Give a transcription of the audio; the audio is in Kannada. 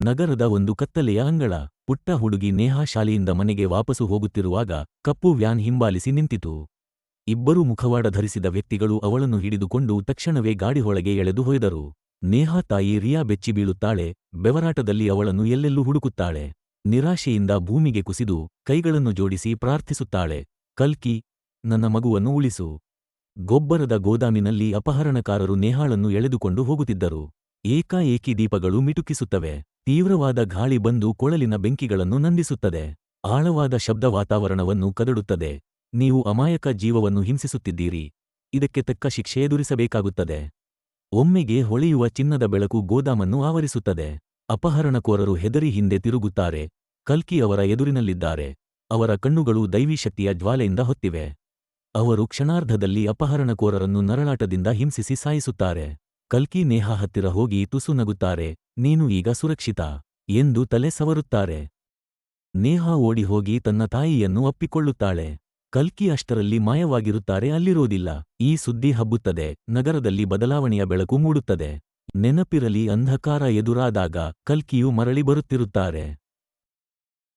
ನಗರದ ಒಂದು ಕತ್ತಲೆಯ ಅಂಗಳ. ಪುಟ್ಟ ಹುಡುಗಿ ನೇಹಾ ಶಾಲೆಯಿಂದ ಮನೆಗೆ ವಾಪಸು ಹೋಗುತ್ತಿರುವಾಗ ಕಪ್ಪು ವ್ಯಾನ್ ಹಿಂಬಾಲಿಸಿ ನಿಂತಿತು. ಇಬ್ಬರು ಮುಖವಾಡ ಧರಿಸಿದ ವ್ಯಕ್ತಿಗಳು ಅವಳನ್ನು ಹಿಡಿದುಕೊಂಡು ತಕ್ಷಣವೇ ಗಾಡಿಹೊಳಗೆ ಎಳೆದು ಹೊಯ್ದರು ನೇಹಾ ತಾಯಿ ರಿಯಾ ಬೆಚ್ಚಿ ಬೀಳುತ್ತಾಳೆ, ಬೆವರಾಟದಲ್ಲಿ ಅವಳನ್ನು ಎಲ್ಲೆಲ್ಲೂ ಹುಡುಕುತ್ತಾಳೆ. ನಿರಾಶೆಯಿಂದ ಭೂಮಿಗೆ ಕುಸಿದು ಕೈಗಳನ್ನು ಜೋಡಿಸಿ ಪ್ರಾರ್ಥಿಸುತ್ತಾಳೆ, ಕಲ್ಕಿ, ನನ್ನ ಮಗುವನ್ನು ಉಳಿಸು. ಗೊಬ್ಬರದ ಗೋದಾಮಿನಲ್ಲಿ ಅಪಹರಣಕಾರರು ನೇಹಾಳನ್ನು ಎಳೆದುಕೊಂಡು ಹೋಗುತ್ತಿದ್ದರು. ಏಕಾಏಕಿ ದೀಪಗಳು ಮಿಟುಕಿಸುತ್ತವೆ. ತೀವ್ರವಾದ ಗಾಳಿ ಬಂದು ಕೊಳಲಿನ ಬೆಂಕಿಗಳನ್ನು ನಂದಿಸುತ್ತದೆ. ಆಳವಾದ ಶಬ್ದ ವಾತಾವರಣವನ್ನು ಕದಡುತ್ತದೆ. ನೀವು ಅಮಾಯಕ ಜೀವವನ್ನು ಹಿಂಸಿಸುತ್ತಿದ್ದೀರಿ. ಇದಕ್ಕೆ ತಕ್ಕ ಶಿಕ್ಷೆ ಎದುರಿಸಬೇಕಾಗುತ್ತದೆ. ಒಮ್ಮೆಗೆ ಹೊಳೆಯುವ ಚಿನ್ನದ ಬೆಳಕು ಗೋದಾಮನ್ನು ಆವರಿಸುತ್ತದೆ. ಅಪಹರಣಕೋರರು ಹೆದರಿ ಹಿಂದೆ ತಿರುಗುತ್ತಾರೆ. ಕಲ್ಕಿ ಅವರ ಎದುರಿನಲ್ಲಿದ್ದಾರೆ. ಅವರ ಕಣ್ಣುಗಳು ದೈವಿಶಕ್ತಿಯ ಜ್ವಾಲೆಯಿಂದ ಹೊತ್ತಿವೆ. ಅವರು ಕ್ಷಣಾರ್ಧದಲ್ಲಿ ಅಪಹರಣಕೋರರನ್ನು ನರಳಾಟದಿಂದ ಹಿಂಸಿಸಿ ಸಾಯಿಸುತ್ತಾರೆ. ಕಲ್ಕಿ ನೇಹಾ ಹತ್ತಿರ ಹೋಗಿ ತುಸು ನಗುತ್ತಾರೆ. ನೀನು ಈಗ ಸುರಕ್ಷಿತ ಎಂದು ತಲೆ ಸವರುತ್ತಾರೆ. ನೇಹಾ ಓಡಿ ಹೋಗಿ ತನ್ನ ತಾಯಿಯನ್ನು ಅಪ್ಪಿಕೊಳ್ಳುತ್ತಾಳೆ ಕಲ್ಕಿ ಅಷ್ಟರಲ್ಲಿ ಮಾಯವಾಗಿರುತ್ತಾರೆ, ಅಲ್ಲಿರೋದಿಲ್ಲ. ಈ ಸುದ್ದಿ ಹಬ್ಬುತ್ತದೆ, ನಗರದಲ್ಲಿ ಬದಲಾವಣೆಯ ಬೆಳಕು ಮೂಡುತ್ತದೆ. ನೆನಪಿರಲಿ, ಅಂಧಕಾರ ಎದುರಾದಾಗ ಕಲ್ಕಿಯು ಮರಳಿ ಬರುತ್ತಿರುತ್ತಾರೆ.